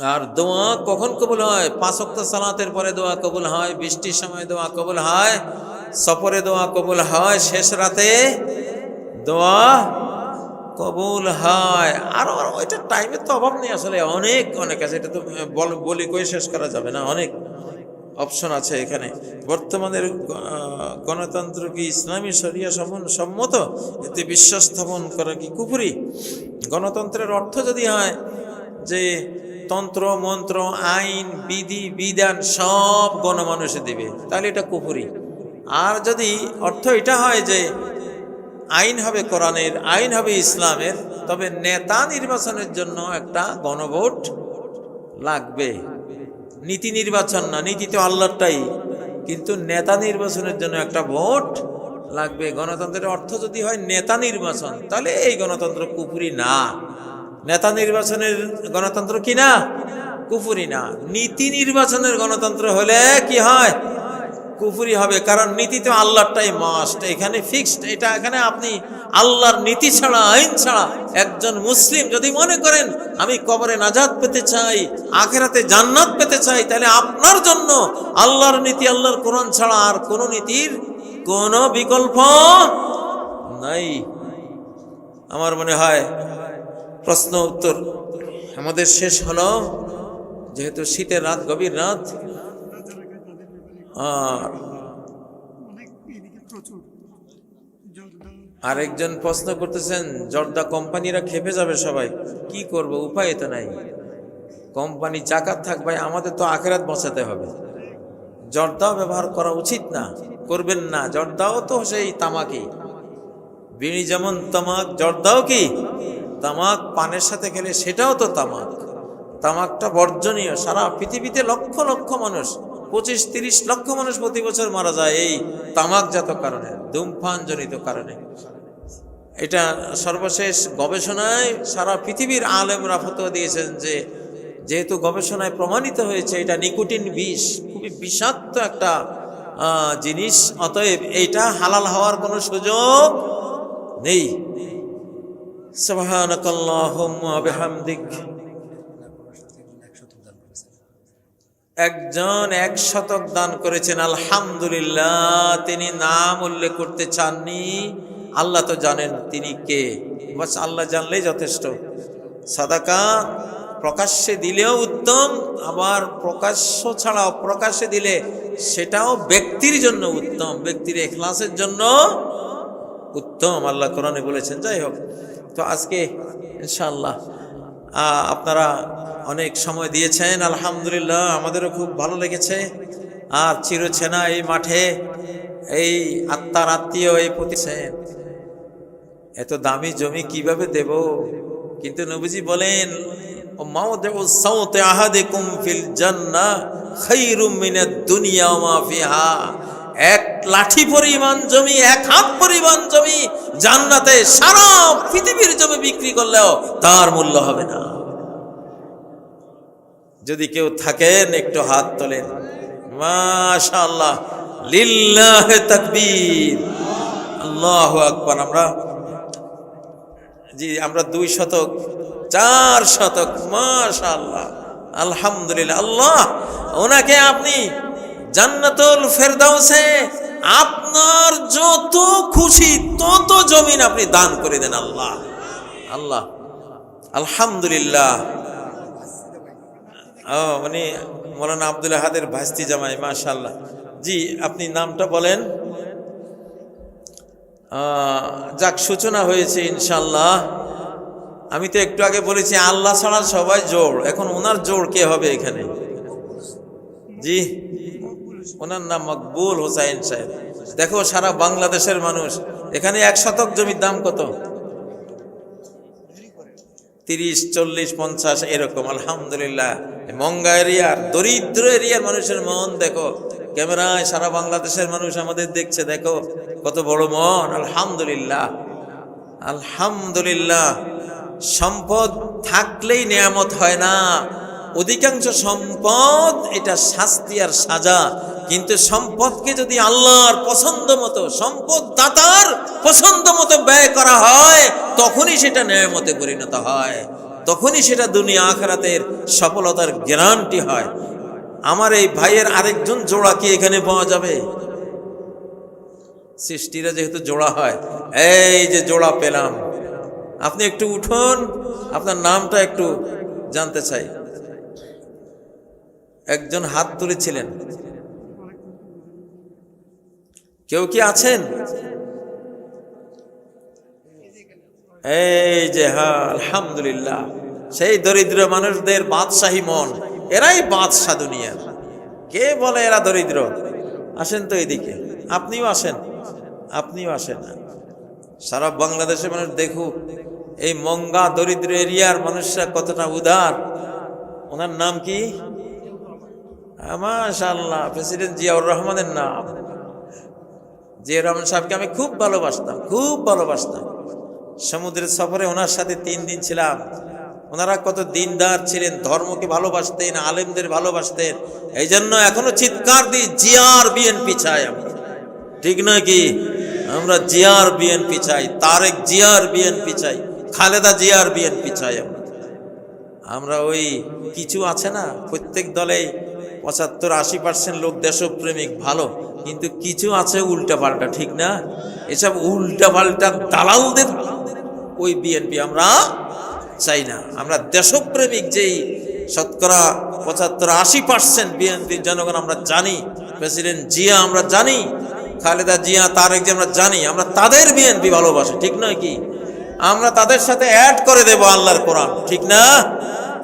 আর দোয়া কখন কবুল হয়? পাঁচ ওয়াক্ত সালাতের পরে দোয়া কবুল হয়, বৃষ্টির সময় দোয়া কবুল হয়, সফরে দোয়া কবুল হয়, শেষ রাতে দোয়া কবুল হয়। আর ওইটা টাইমের তো অভাব নেই আসলে, অনেক অনেক আছে। এটা তো বল- কয়ে শেষ করা যাবে না, অনেক অপশন আছে এখানে। বর্তমানের গণতন্ত্র কি ইসলামী সমন সম্মত? এতে বিশ্বাস স্থাপন করা কি কুপুরি গণতন্ত্রের অর্থ যদি হয় যে তন্ত্র, মন্ত্র, আইন, বিধি, বিধান সব গণমানুষে দেবে। তাহলে এটা কুপুরি আর যদি অর্থ এটা হয় যে আইন হবে কোরআনের, আইন হবে ইসলামের, তবে নেতা নির্বাচনের জন্য একটা গণভোট লাগবে। নীতি নির্বাচন না, নীতি তো আল্লাহটাই কিন্তু নেতা নির্বাচনের জন্য একটা ভোট লাগবে। গণতন্ত্রের অর্থ যদি হয় নেতা নির্বাচন, তাহলে এই গণতন্ত্র কুপুরি না। নেতা নির্বাচনের গণতন্ত্র কি না? কুপুরি না। নীতি নির্বাচনের গণতন্ত্র হলে কি হয়? কুফুরি হবে। কারণ নীতি তো আল্লাহরটাই মাস্ট এখানে ফিক্সড এটা এখানে আপনি আল্লাহর নীতি ছাড়া, আইন ছাড়া একজন মুসলিম যদি মনে করেন, আমি কবরে নাজাদ পেতে চাই, আখেরাতে জান্নাত পেতে চাই, তাহলে আপনার জন্য আল্লাহর নীতি, আল্লাহর কোরআন ছাড়া আর কোনো নীতির কোনো বিকল্প নাই। আমার মনে হয় প্রশ্ন উত্তর। আমাদের শেষ হলো, যেহেতু শীতের রাত, গভীর রাত। আর আরেকজন প্রশ্ন করতেছেন, জর্দা কোম্পানিরা খেপে যাবে সবাই, কি করব? উপায় তো নাই। কোম্পানি জাকাত থাকবে আমাদের তো আখেরাত বাঁচাতে হবে। জর্দাও ব্যবহার করা উচিত না, করবেন না। জর্দাও তো সেই তামাকি বিড়ি যেমন তামাক, জর্দাও কি? তামাক পানের সাথে খেলে সেটাও তো তামাক। তামাকটা বর্জনীয়। সারা পৃথিবীতে লক্ষ লক্ষ মানুষ, পঁচিশ, তিরিশ লক্ষ মানুষ প্রতি বছর মারা যায় এই তামাকজাত কারণে ধূমপান জনিত কারণে। এটা সর্বশেষ গবেষণায় সারা পৃথিবীর আলেমরা ফতোয়া দিয়েছেন যে, যেহেতু গবেষণায় প্রমাণিত হয়েছে এটা নিকোটিন বিষ, খুবই বিষাক্ত একটা জিনিস, অতএব এইটা হালাল হওয়ার কোনো সুযোগ নেই। সুবহানাকাল্লাহুম্মা বিহামদিক। একজন এক শতক দান করেছেন, আলহামদুলিল্লাহ। তিনি নাম উল্লেখ করতে চাননি। আল্লাহ তো জানেন তিনি কে। বাস আল্লাহ জানলেই যথেষ্ট। সাদাকা প্রকাশ্যে দিলেও উত্তম, আবার প্রকাশ্য ছাড়াও প্রকাশ্যে দিলে সেটাও ব্যক্তির জন্য উত্তম, ব্যক্তির এখলাসের জন্য উত্তম। আল্লাহ কোরআনে বলেছেন, যাই হোক। তো আজকে ইনশাআল্লাহ আপনারা অনেক সময় দিয়েছেন, আলহামদুলিল্লাহ, আমাদেরও খুব ভালো লেগেছে। আর চিরছেনা এই মাঠে এই আত্মার আত্মীয় এই প্রতিছেন এত দামি জমি কীভাবে দেব? কিন্তু নবীজি বলেন এক লাঠি পরিমাণ জমি, এক হাত পরিমাণ জমি, জান্নাতে সারা পৃথিবীর জমি বিক্রি করলেও তার মূল্য হবে না। যদি কেউ থাকেন, একটু হাত তোলেন। মাশাআল্লাহ, লিল্লাহ তাকবীর। আল্লাহু আকবার, আমরা জি, আমরা দুই শতক, চার শতক, মাশাআল্লাহ, আলহামদুলিল্লাহ, আল্লাহ, ওনাকে আপনি জান্নাতুল ফেরদাউসে আপনার যত খুশি তত জমিন আপনি দান করে দেন আল্লাহ। আল্লাহ। আলহামদুলিল্লাহ। মানে মৌলানা আব্দুল হাদের ভাস্তি জামাই মাশাল্লাহ জি, আপনি নামটা বলেন। যাক, সূচনা হয়েছে ইনশাল্লাহ আমি তো একটু আগে বলেছি, আল্লাহ ছাড়া সবাই জোর। এখন ওনার জোর কে হবে এখানে? জি। ওনার নাম মকবুল হোসাইন সাহেব। দেখো, সারা বাংলাদেশের মানুষ, এখানে এক শতক জমির দাম কত? তিরিশ, চল্লিশ, পঞ্চাশ, এরকম, আলহামদুলিল্লাহ। মঙ্গা এরিয়ার দরিদ্র এরিয়ার মানুষের মন, দেখো। ক্যামেরায় সারা বাংলাদেশের মানুষ আমাদের দেখছে, দেখো। কত বড় মন, আলহামদুলিল্লাহ। আলহামদুলিল্লাহ। সম্পদ থাকলেই নিয়ামত হয় না। অধিকাংশ সম্পদ এটা শাস্তি আর সাজা। কিন্তু সম্পদকে যদি আল্লাহর পছন্দ মতো সম্পদ দাতার পছন্দ মতো ব্যয় করা হয়, তখনই সেটা নিয়ামতে পরিণত হয়। তখনই সেটা দুনিয়া আখরাতের সফলতার গ্যারান্টি হয়। আমার এই ভাইয়ের আরেকজন জোড়া কি এখানে পাওয়া যাবে? সৃষ্টিরা যেহেতু জোড়া হয়, এই যে জোড়া পেলাম। আপনি একটু উঠুন, আপনার নামটা একটু জানতে চাই। একজন হাত তুলেছিলেন। কেউ কি আছেন? এই যে হ্যাঁ আলহামদুলিল্লাহ। সেই দরিদ্র মানুষদের বাদশাহী মন, এরাই বাদশাহ দুনিয়ার কে বলে এরা দরিদ্র? আসেন তো এদিকে। আপনিও আসেন। আপনিও আসেন সারা বাংলাদেশের মানুষ দেখুক, এই মঙ্গা দরিদ্র এরিয়ার মানুষরা কতটা উদার। ওনার নাম কি? মাশাল্লাহ প্রেসিডেন্ট জিয়াউর রহমানের নাম। জিয়াউর রহমান সাহেবকে আমি খুব ভালোবাসতাম খুব ভালোবাসতাম। সমুদ্রের সফরে ওনার সাথে তিন দিন ছিলাম। ওনারা কত দিনদার ছিলেন, ধর্মকে ভালোবাসতেন, আলেমদের ভালোবাসতেন। এই জন্য এখনও চিৎকার দিই, জিয়ার বিএনপি চাই আমি। ঠিক নয় কি? আমরা জিয়ার বিএনপি চাই, তারেক জিয়ার বিএনপি চাই, খালেদা জিয়ার বিএনপি চাই আমরা। আমরা ওই কিছু আছে না, প্রত্যেক দলে পঁচাত্তর আশি পার্সেন্ট লোক দেশপ্রেমিক, ভালো। কিন্তু কিছু আছে উল্টা পাল্টা ঠিক না? এসব উল্টা পাল্টা দালালদের ওই বিএনপি আমরা চাই না। আমরা দেশপ্রেমিক যেই শতকরা পঁচাত্তর আশি পার্সেন্ট বিএনপির জনগণ আমরা জানি, প্রেসিডেন্ট জিয়া আমরা জানি, খালেদা জিয়া, তারেক যে আমরা জানি, আমরা তাদের বিএনপি ভালোবাসি, ঠিক নয় কি? আমরা তাদের সাথে অ্যাড করে দেব আল্লাহর কোরআন, ঠিক না?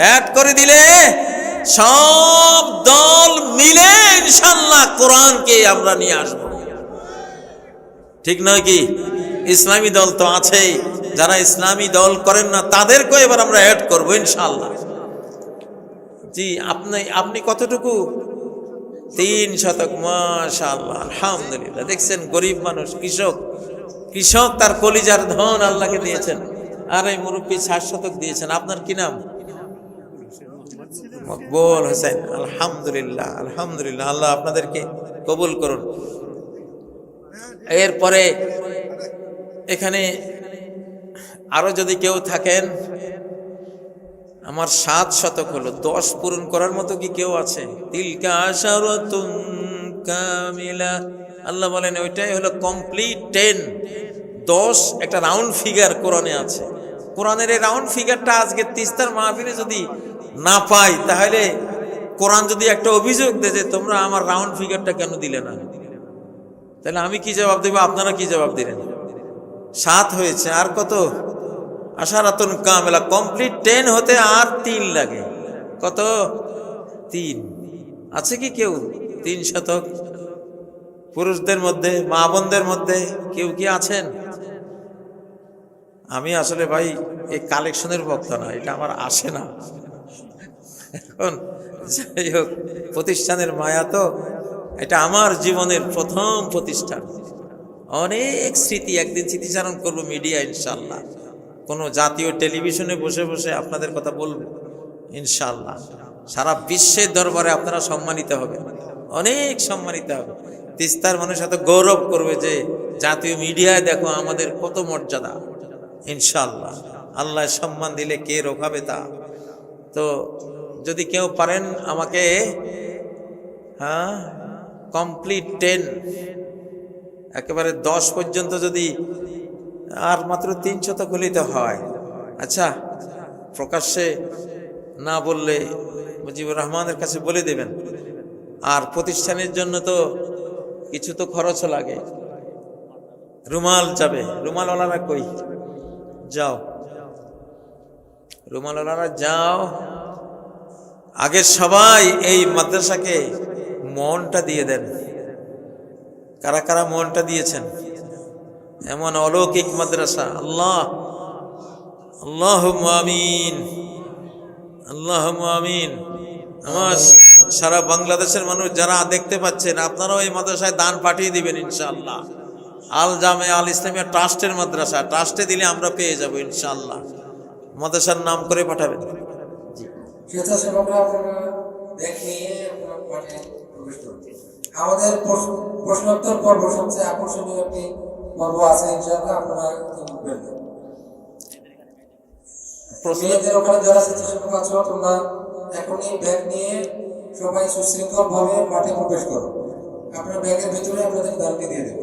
অ্যাড করে দিলে সব দল মিলে ইনশাল্লাহ কোরআনকে আমরা নিয়ে আসব। ঠিক নয় কি? ইসলামী দল তো আছেই। যারা ইসলামী দল করেন না, তাদেরকেও এবার আমরা অ্যাড করব ইনশাল্লাহ জি, আপনি আপনি কতটুকু? তিন শতক, মাশাআল্লাহ, আলহামদুলিল্লাহ। দেখছেন গরিব মানুষ, কৃষক। কৃষক তার কলিজার ধন আল্লাহকে দিয়েছেন। আর এই মুরব্বী ষাট শতক দিয়েছেন। আপনার কি নাম? মকবুল হোসেন, আলহামদুলিল্লাহ আলহামদুলিল্লাহ, আল্লাহ আপনাদেরকে কবুল করুন। এরপরে এখানে আরও যদি কেউ থাকেন, আমার সাত শতক হলো, দশ পূরণ করার মতো কি কেউ আছে? কামিলা। আল্লাহ বলেন, ওইটাই হলো কমপ্লিট টেন দশ একটা রাউন্ড ফিগার কোরআনে আছে। কোরআনের এই রাউন্ড ফিগারটা আজকে তিস্তার মাহফিলে যদি না পাই, তাহলে কোরআন যদি একটা অভিযোগ দেয় যে তোমরা আমার রাউন্ড ফিগারটা কেন দিলে না? তাহলে আমি কি জবাব দেবো? আপনারা কি জবাব দিলেন? সাত হয়েছে, আর কত? আশারাতুন কামেলা কমপ্লিট টেন হতে আর তিন লাগে। কত? তিন। আছে কি কেউ? তিন শতক? পুরুষদের মধ্যে মা বোনদের মধ্যে কেউ কি আছেন? আমি আসলে ভাই, এই কালেকশনের বক্তা না, এটা আমার আসে না। এখন যাই হোক, প্রতিষ্ঠানের মায়া তো এটা আমার জীবনের প্রথম প্রতিষ্ঠান। অনেক স্মৃতি, একদিন স্মৃতিচারণ করব মিডিয়া ইনশাল্লাহ কোনো জাতীয় টেলিভিশনে বসে বসে আপনাদের কথা বলব ইনশাল্লাহ সারা বিশ্বের দরবারে আপনারা সম্মানিত হবে, অনেক সম্মানিত হবে। তিস্তার মানুষ এত গৌরব করবে যে, জাতীয় মিডিয়ায় দেখো আমাদের কত মর্যাদা ইনশাল্লাহ আল্লাহ সম্মান দিলে কে রোখাবে তা? তো যদি কেউ পারেন আমাকে হ্যাঁ কমপ্লিট টেন একেবারে দশ পর্যন্ত যদি, আর মাত্র তিন শতক হলেই হয়। আচ্ছা প্রকাশ্যে না বললে মুজিবুর রহমানের কাছে বলে দেবেন। আর প্রতিষ্ঠানের জন্য তো কিছু তো খরচও লাগে। রুমাল যাবে। রুমালওয়ালারা কই? যাও। রুমালওয়ালারা যাও। আগে সবাই এই মাদ্রাসাকে মনটা দিয়ে দেন। কারা কারা মনটা দিয়েছেন? এমন অলৌকিক মাদ্রাসা। আল্লাহ আল্লাহ আমিন আল্লাহ আমিন। আমার সারা বাংলাদেশের মানুষ যারা দেখতে পাচ্ছেন, আপনারাও এই মাদ্রাসায় দান পাঠিয়ে দিবেন ইনশাআল্লাহ। আল জামে আল ইসলামিয়া ট্রাস্টের মাদ্রাসা। ট্রাস্টে দিলে আমরা পেয়ে যাব ইনশাআল্লাহ। মাদ্রাসার নাম করে পাঠাবেন আমাদের প্রশ্ন- প্রশ্নোত্তর পর্ব সবচেয়ে আকর্ষণীয় একটি পর্ব আছে ইনশাআল্লাহ আপনারা মেয়েদের ওখানে যারা স্বেচ্ছাসেবক আছো তোমরা এখনই ব্যাগ নিয়ে সবাই সুশৃঙ্খল ভাবে মাঠে প্রবেশ করো। আপনার ব্যাগের ভিতরে আপনাদের দানটি দিয়ে দেবো।